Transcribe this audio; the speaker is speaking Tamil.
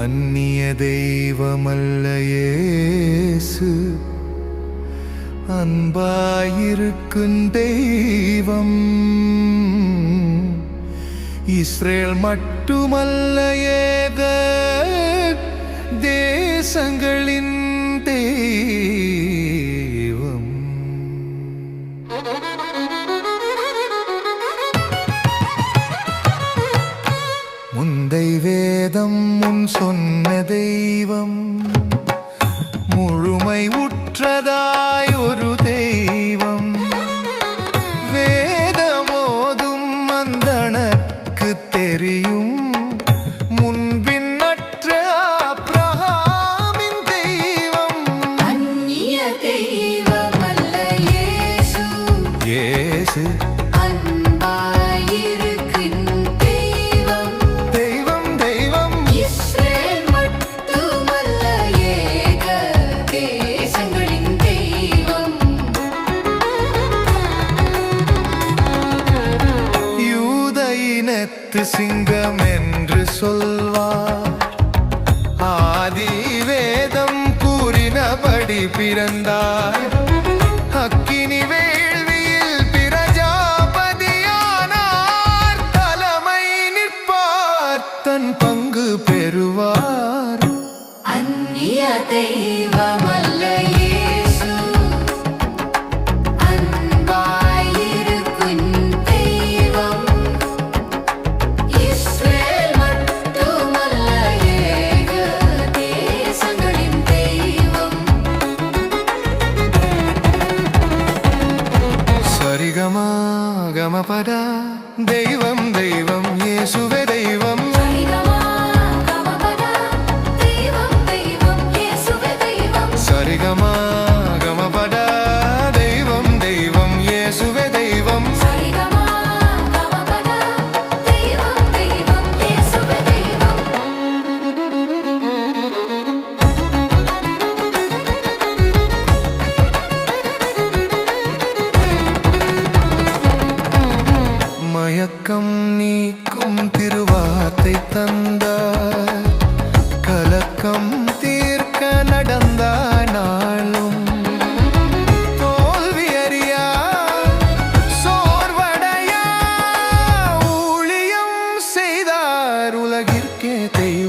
அந்நிய தெய்வமல்ல இயேசு. அன்பாயிருக்கும் தெய்வம். இஸ்ரேல் மட்டுமல்ல சொன்ன தெய்வம் முழுமை உற்றதாய் ஒரு தெய்வம். வேதமோதும் மந்தனக்கு தெரியும் முன்பின்னற்ற அப்ரஹாமின் தெய்வம். அந்நிய இயேசு இனத்து சிங்கம் என்று சொல்வார். ஆதி வேதம் கூறினபடி பிறந்தார். அக்கினி வேள்வியில் பிரஜாபதியானார். தலைமை நிற்பார். தன் பங்கு பெறுவார். அந்நிய சரிகமா கமபட தெய்வம் தெய்வம் இயேசுவே தெய்வம் மயக்கம் நீக்கும் திருவார்த்தை தந்தார் கலக்கம் தீர்க்க நடந்த நாளும். தோல்வி அறியா சோர்வடையா. ஊழியம் செய்தார் உலகிற்கே தெய்வம்.